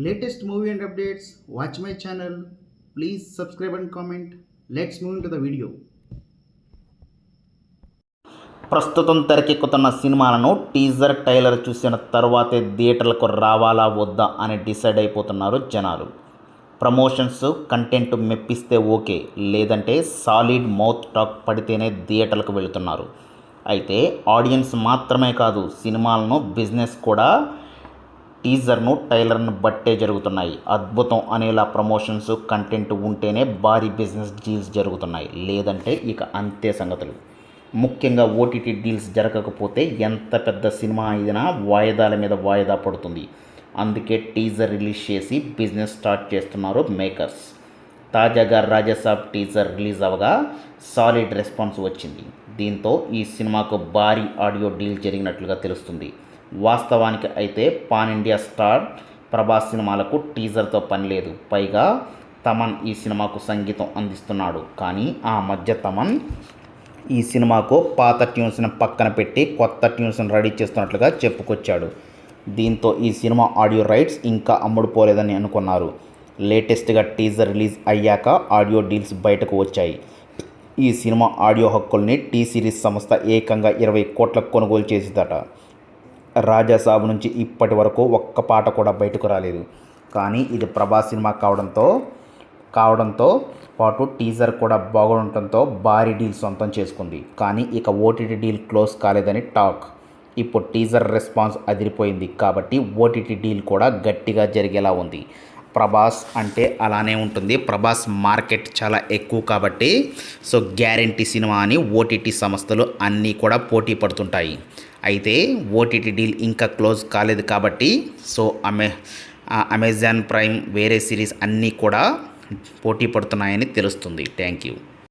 Latest movie and updates watch my channel please subscribe and comment let's move to the video ప్రస్తుతం తెరకెక్కుతున్న సినిమాలను teaser tailor చూసిన తర్వాతే థియేటర్లకు రావాలా వద్దా అని డిసైడ్ అయిపోతున్నారు జనాలు. ప్రమోషన్స్ కంటెంట్ మెప్పిస్తే ఓకే లేదంటే సాలిడ్ మౌత్ టాక్ పడితేనే థియేటర్లకు వెళుతున్నారు. అయితే ఆడియన్స్ మాత్రమే కాదు సినిమాలను బిజినెస్ కూడా టీజర్ను టైలర్ను బట్టే జరుగుతున్నాయి. అద్భుతం అనేలా ప్రమోషన్స్ కంటెంట్ ఉంటేనే భారీ బిజినెస్ డీల్స్ జరుగుతున్నాయి. లేదంటే ఇక అంతే సంగతులు. ముఖ్యంగా ఓటీటీ డీల్స్ జరగకపోతే ఎంత పెద్ద సినిమా అయినా వాయిదాల మీద వాయిదా పడుతుంది. అందుకే టీజర్ రిలీజ్ చేసి బిజినెస్ స్టార్ట్ చేస్తున్నారు మేకర్స్. తాజాగా రాజసాబ్ టీజర్ రిలీజ్ అవగా సాలిడ్ రెస్పాన్స్ వచ్చింది. దీంతో ఈ సినిమాకు భారీ ఆడియో డీల్ జరిగినట్లుగా తెలుస్తుంది. వాస్తవానికి అయితే పాన్ ఇండియా స్టార్ ప్రభాస్ సినిమాలకు టీజర్తో పని లేదు. పైగా తమన్ ఈ సినిమాకు సంగీతం అందిస్తున్నాడు. కానీ ఆ మధ్య తమన్ ఈ సినిమాకు పాత ట్యూన్స్ని పక్కన పెట్టి కొత్త ట్యూన్స్ని రెడీ చేస్తున్నట్లుగా చెప్పుకొచ్చాడు. దీంతో ఈ సినిమా ఆడియో రైట్స్ ఇంకా అమ్ముడుపోలేదని అనుకున్నారు. లేటెస్ట్గా టీజర్ రిలీజ్ అయ్యాక ఆడియో డీల్స్ బయటకు వచ్చాయి. ఈ సినిమా ఆడియో హక్కుల్ని టీ సిరీస్ సంస్థ ఏకంగా ఇరవై కోట్లకు కొనుగోలు చేసిందట. రాజాసాబు నుంచి ఇప్పటి వరకు ఒక్క పాట కూడా బయటకు రాలేదు. కానీ ఇది ప్రభాస్ సినిమా కావడంతో కావడంతో పాటు టీజర్ కూడా బాగుండటంతో భారీ డీల్ సొంతం చేసుకుంది. కానీ ఇక ఓటీటీ డీల్ క్లోజ్ కాలేదని టాక్. ఇప్పుడు టీజర్ రెస్పాన్స్ అదిరిపోయింది కాబట్టి ఓటీటీ డీల్ కూడా గట్టిగా జరిగేలా ఉంది. ప్రభాస్ అంటే అలానే ఉంటుంది. ప్రభాస్ మార్కెట్ చాలా ఎక్కువ కాబట్టి సో గ్యారంటీ సినిమా అని ఓటీటీ సంస్థలు అన్నీ కూడా పోటీ పడుతుంటాయి. అయితే ఓటీటీ డీల్ ఇంకా క్లోజ్ కాలేదు కాబట్టి సో అమె అమెజాన్ ప్రైమ్ వేరే సిరీస్ అన్నీ కూడా పోటీ పడుతున్నాయని తెలుస్తుంది. Thank you.